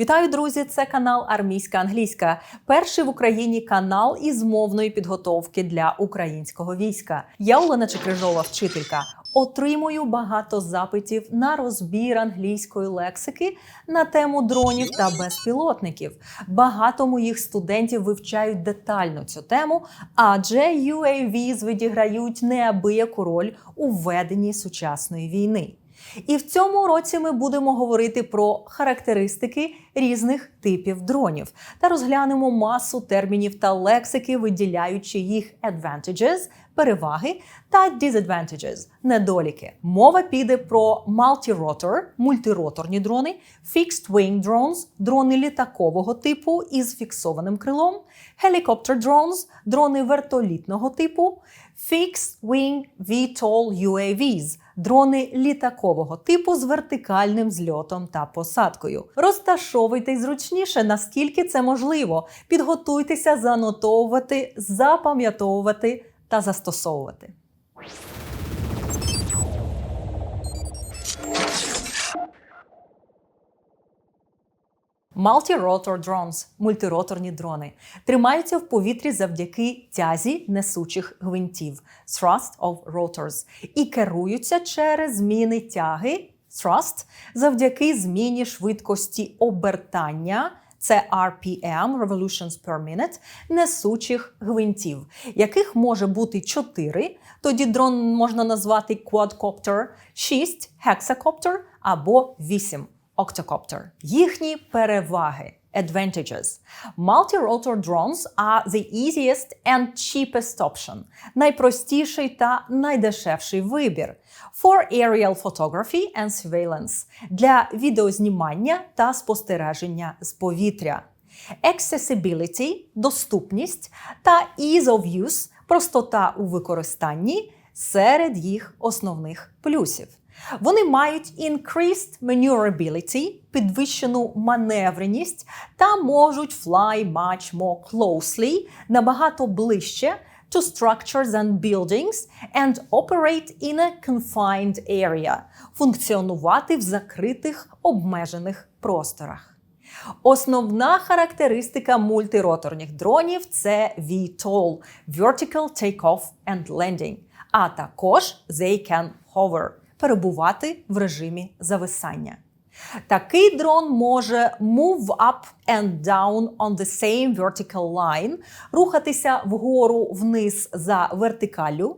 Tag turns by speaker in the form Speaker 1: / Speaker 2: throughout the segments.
Speaker 1: Вітаю, друзі! Це канал Армійська Англійська, перший в Україні канал із мовної підготовки для українського війська. Я Олена Чекрижова, вчителька. Отримую багато запитів на розбір англійської лексики на тему дронів та безпілотників. Багато моїх студентів вивчають детально цю тему, адже UAVs відіграють неабияку роль у веденні сучасної війни. І в цьому році ми будемо говорити про характеристики різних типів дронів та розглянемо масу термінів та лексики, виділяючи їх advantages – переваги та disadvantages – недоліки. Мова піде про multi-rotor – мультироторні дрони, fixed wing drones – дрони літакового типу із фіксованим крилом, helicopter drones – дрони вертолітного типу, fixed wing VTOL UAVs – дрони літакового типу з вертикальним зльотом та посадкою. Розташовуйтесь зручніше, наскільки це можливо. Підготуйтеся занотовувати, запам'ятовувати та застосовувати. Multi-rotor drones – мультироторні дрони тримаються в повітрі завдяки тязі несучих гвинтів thrust of rotors і керуються через зміни тяги thrust завдяки зміні швидкості обертання. Це RPM Revolutions per Minute несучих гвинтів, яких може бути 4, Тоді дрон можна назвати quadcopter, 6 hexacopter або 8 octocopter. Їхні переваги. Advantages. Multi-rotor drones are the easiest and cheapest option. Найпростіший та найдешевший вибір. For aerial photography and surveillance. Для відеознімання та спостереження з повітря. Accessibility – доступність та ease of use – простота у використанні серед їх основних плюсів. Вони мають increased maneuverability, підвищену маневреність та можуть fly much more closely, набагато ближче to structures and buildings and operate in a confined area, функціонувати в закритих обмежених просторах. Основна характеристика мультироторних дронів це VTOL – Vertical Takeoff and Landing, а також they can hover – перебувати в режимі зависання. Такий дрон може move up and down on the same vertical line, рухатися вгору вниз за вертикалю,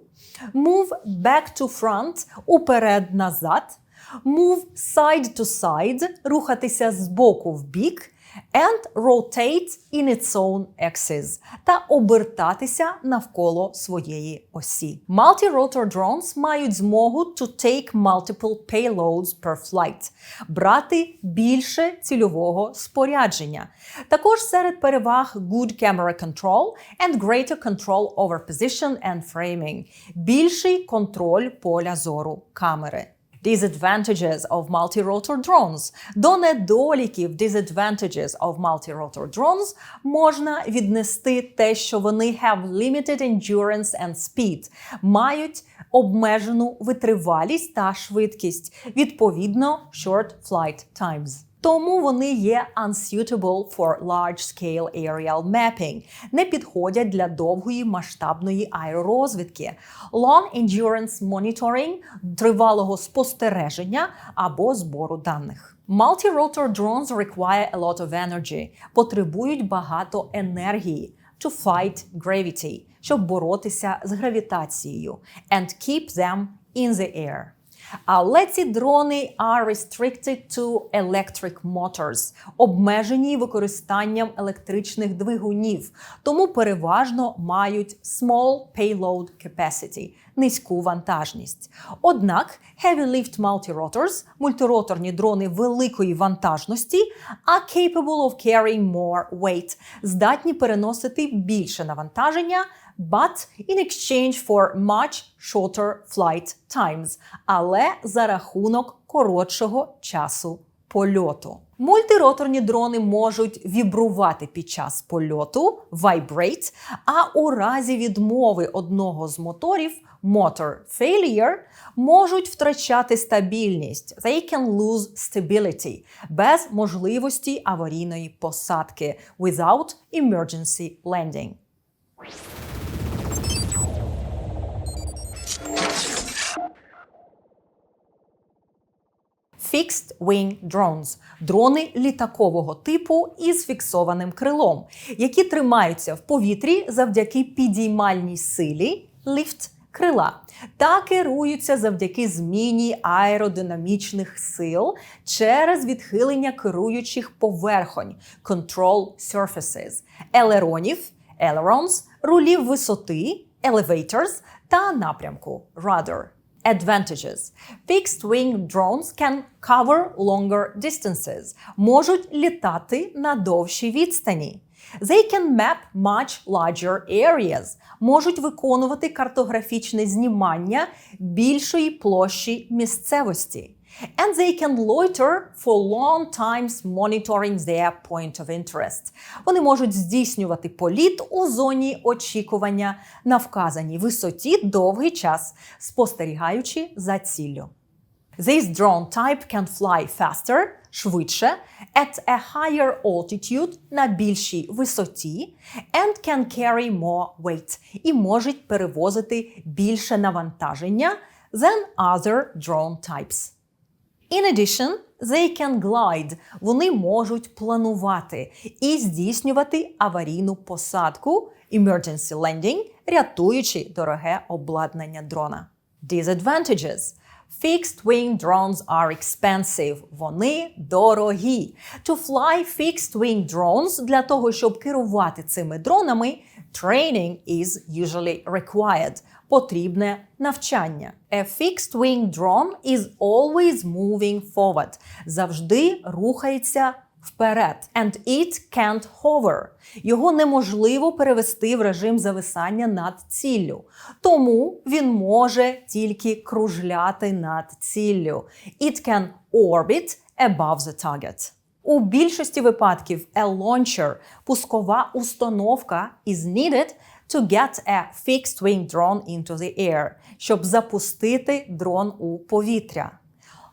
Speaker 1: move back to front уперед-назад, move side to side, рухатися з боку в бік, and rotate in its own axis та обертатися навколо своєї осі. Multi-rotor drones мають змогу to take multiple payloads per flight, брати більше цільового спорядження. Також серед переваг good camera control and greater control over position and framing, більший контроль поля зору камери. Disadvantages of multi-rotor drones. До недоліків disadvantages of multi-rotor drones можна віднести те, що вони have limited endurance and speed, мають обмежену витривалість та швидкість, відповідно short flight times. Тому вони є unsuitable for large-scale aerial mapping, не підходять для довгої масштабної аеророзвідки, long endurance monitoring, тривалого спостереження або збору даних. Multi-rotor drones require a lot of energy, потребують багато енергії. To fight gravity, щоб боротися з гравітацією. And keep them in the air. Але ці дрони are restricted to electric motors, обмежені використанням електричних двигунів, тому переважно мають small payload capacity, низьку вантажність. Однак heavy lift multirotors, мультироторні дрони великої вантажності, are capable of carrying more weight, здатні переносити більше навантаження but in exchange for much shorter flight times, але за рахунок коротшого часу польоту. Мультироторні дрони можуть вібрувати під час польоту vibrate, а у разі відмови одного з моторів motor failure можуть втрачати стабільність. They can lose stability без можливості аварійної посадки without emergency landing. Fixed Wing Drones – дрони літакового типу із фіксованим крилом, які тримаються в повітрі завдяки підіймальній силі lift крила та керуються завдяки зміні аеродинамічних сил через відхилення керуючих поверхонь control surfaces, елеронів, ailerons, рулів висоти, elevators та напрямку rudder. Advantages. Fixed wing drones can cover longer distances. Можуть літати на довші відстані. They can map much larger areas. Можуть виконувати картографічне знімання більшої площі місцевості. And they can loiter for long times monitoring their point of interest. Вони можуть здійснювати політ у зоні очікування на вказаній висоті довгий час, спостерігаючи за ціллю. This drone type can fly faster, швидше, at a higher altitude, на більшій висоті, and can carry more weight, і можуть перевозити більше навантаження than other drone types. In addition, they can glide. Вони можуть планувати і здійснювати аварійну посадку emergency landing, рятуючи дороге обладнання дрона. Disadvantages. Fixed wing drones are expensive. Вони дорогі. To fly fixed wing drones для того, щоб керувати цими дронами, training is usually required. Потрібне навчання. A fixed wing drone is always moving forward. Завжди рухається вперед. And it can't hover. Його неможливо перевести в режим зависання над ціллю. Тому він може тільки кружляти над ціллю. It can orbit above the target. У більшості випадків a launcher – пускова установка is needed to get a fixed wing drone into the air, щоб запустити дрон у повітря.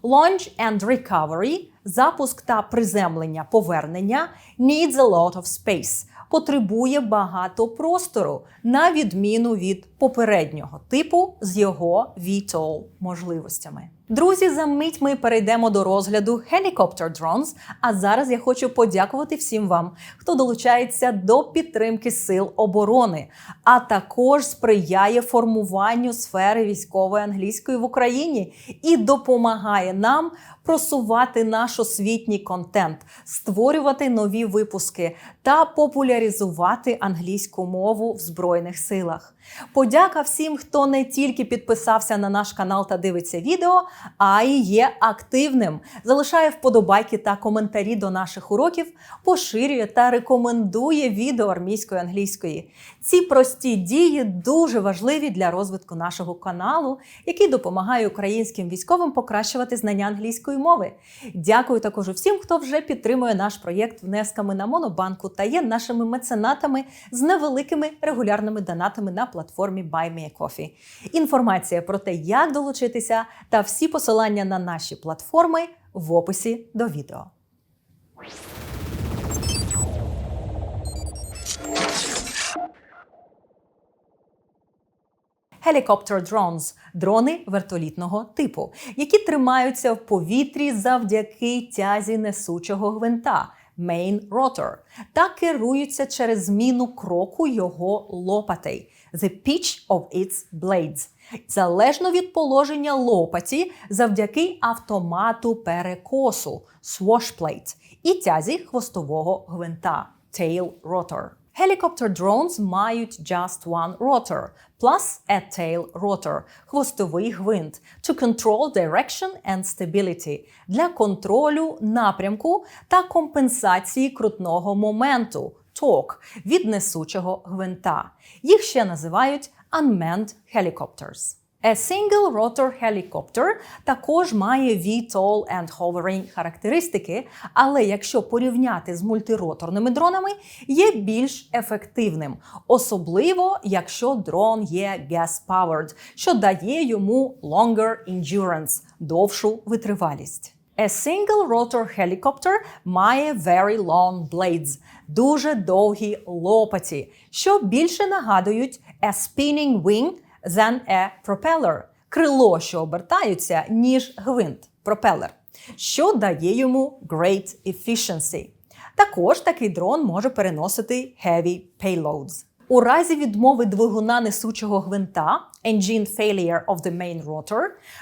Speaker 1: Launch and recovery – запуск та приземлення повернення needs a lot of space – потребує багато простору, на відміну від попереднього типу з його VTOL можливостями. Друзі, за мить ми перейдемо до розгляду Helicopter Drones, А зараз я хочу подякувати всім вам, хто долучається до підтримки сил оборони, а також сприяє формуванню сфери військової англійської в Україні і допомагає нам просувати наш освітній контент, створювати нові випуски та популяризувати англійську мову в Збройних силах. Подяка всім, хто не тільки підписався на наш канал та дивиться відео, а й є активним. Залишає вподобайки та коментарі до наших уроків, поширює та рекомендує відео армійської англійської. Ці прості дії дуже важливі для розвитку нашого каналу, який допомагає українським військовим покращувати знання англійської мови. Дякую також всім, хто вже підтримує наш проєкт внесками на Монобанку та є нашими меценатами з невеликими регулярними донатами на платформі BuyMeACoffee. Інформація про те, як долучитися, та всі посилання на наші платформи в описі до відео. Helicopter drones – дрони вертолітного типу, які тримаються в повітрі завдяки тязі несучого гвинта main rotor та керуються через зміну кроку його лопатей the pitch of its blades, залежно від положення лопаті завдяки автомату перекосу swashplate і тязі хвостового гвинта tail rotor. Helicopter drones мають just one rotor plus a tail rotor – хвостовий гвинт to control direction and stability – для контролю напрямку та компенсації крутного моменту torque від несучого гвинта. Їх ще називають unmanned helicopters. A single rotor helicopter також має VTOL and hovering характеристики, але якщо порівняти з мультироторними дронами, є більш ефективним, особливо якщо дрон є gas-powered, що дає йому longer endurance – довшу витривалість. A single rotor helicopter має very long blades – дуже довгі лопаті, що більше нагадують a spinning wing than a propeller – крило, що обертаються, ніж гвинт – пропелер, що дає йому great efficiency. Також такий дрон може переносити heavy payloads. У разі відмови двигуна несучого гвинта engine failure of the main rotor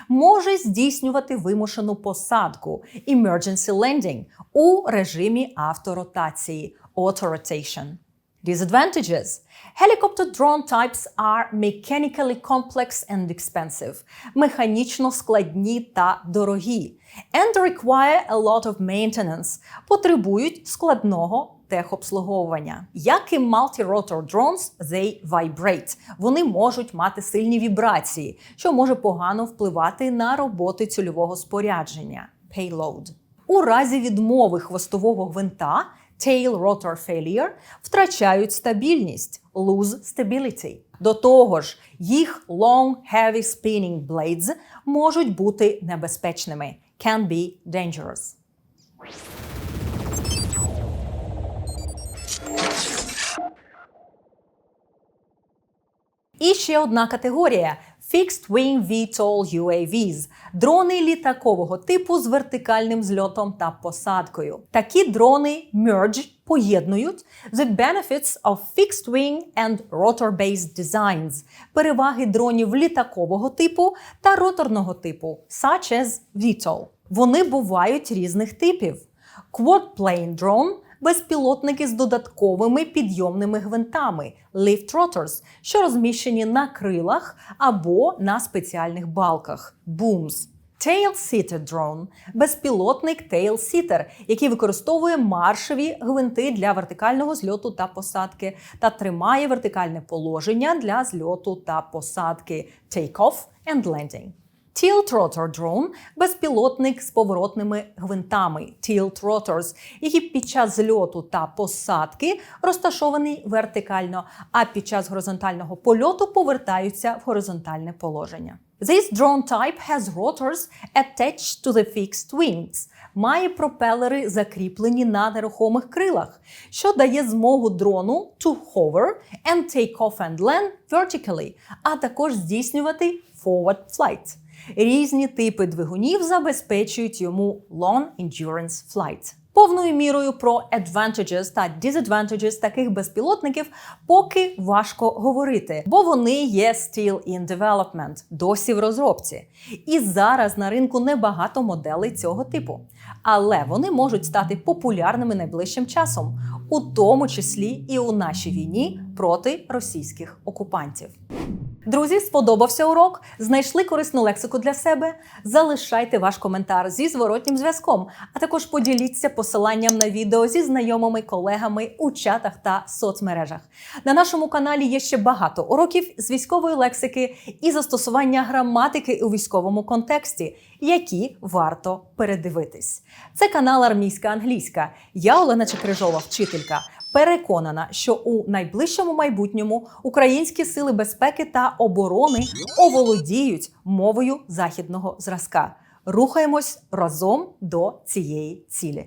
Speaker 1: може здійснювати вимушену посадку emergency landing у режимі авторотації auto-rotation. Disadvantages. Helicopter drone types are mechanically complex and expensive, механічно складні та дорогі, and require a lot of maintenance, потребують складного техобслуговування. Як і multi-rotor drones, they vibrate. Вони можуть мати сильні вібрації, що може погано впливати на роботи цільового спорядження payload. У разі відмови хвостового гвинта tail rotor failure втрачають стабільність lose stability. До того ж, їх long heavy spinning blades можуть бути небезпечними can be dangerous. І ще одна категорія Fixed Wing VTOL UAVs – дрони літакового типу з вертикальним зльотом та посадкою. Такі дрони merge поєднують the benefits of fixed wing and rotor-based designs – переваги дронів літакового типу та роторного типу, such as VTOL. Вони бувають різних типів. Quad-plane drone – безпілотники з додатковими підйомними гвинтами lift rotors, що розміщені на крилах або на спеціальних балках booms. Tail-seated drone – безпілотник tail-seater, який використовує маршеві гвинти для вертикального зльоту та посадки та тримає вертикальне положення для зльоту та посадки take-off and landing. Tilt Rotor Drone – безпілотник з поворотними гвинтами Tilt Rotors, які під час зльоту та посадки розташований вертикально, а під час горизонтального польоту повертаються в горизонтальне положення. This drone type has rotors attached to the fixed wings. Має пропелери, закріплені на нерухомих крилах, що дає змогу дрону to hover and take off and land vertically, а також здійснювати forward flight. Різні типи двигунів забезпечують йому long endurance flight. Повною мірою про advantages та disadvantages таких безпілотників поки важко говорити, бо вони є still in development, досі в розробці. І зараз на ринку небагато моделей цього типу. Але вони можуть стати популярними найближчим часом, у тому числі і у нашій війні проти російських окупантів. Друзі, сподобався урок? Знайшли корисну лексику для себе? Залишайте ваш коментар зі зворотнім зв'язком, а також поділіться посиланням на відео зі знайомими колегами у чатах та соцмережах. На нашому каналі є ще багато уроків з військової лексики і застосування граматики у військовому контексті, які варто передивитись. Це канал Армійська англійська. Я Олена Чекрижова, вчителька. Переконана, що у найближчому майбутньому українські сили безпеки та оборони оволодіють мовою західного зразка. Рухаємось разом до цієї цілі.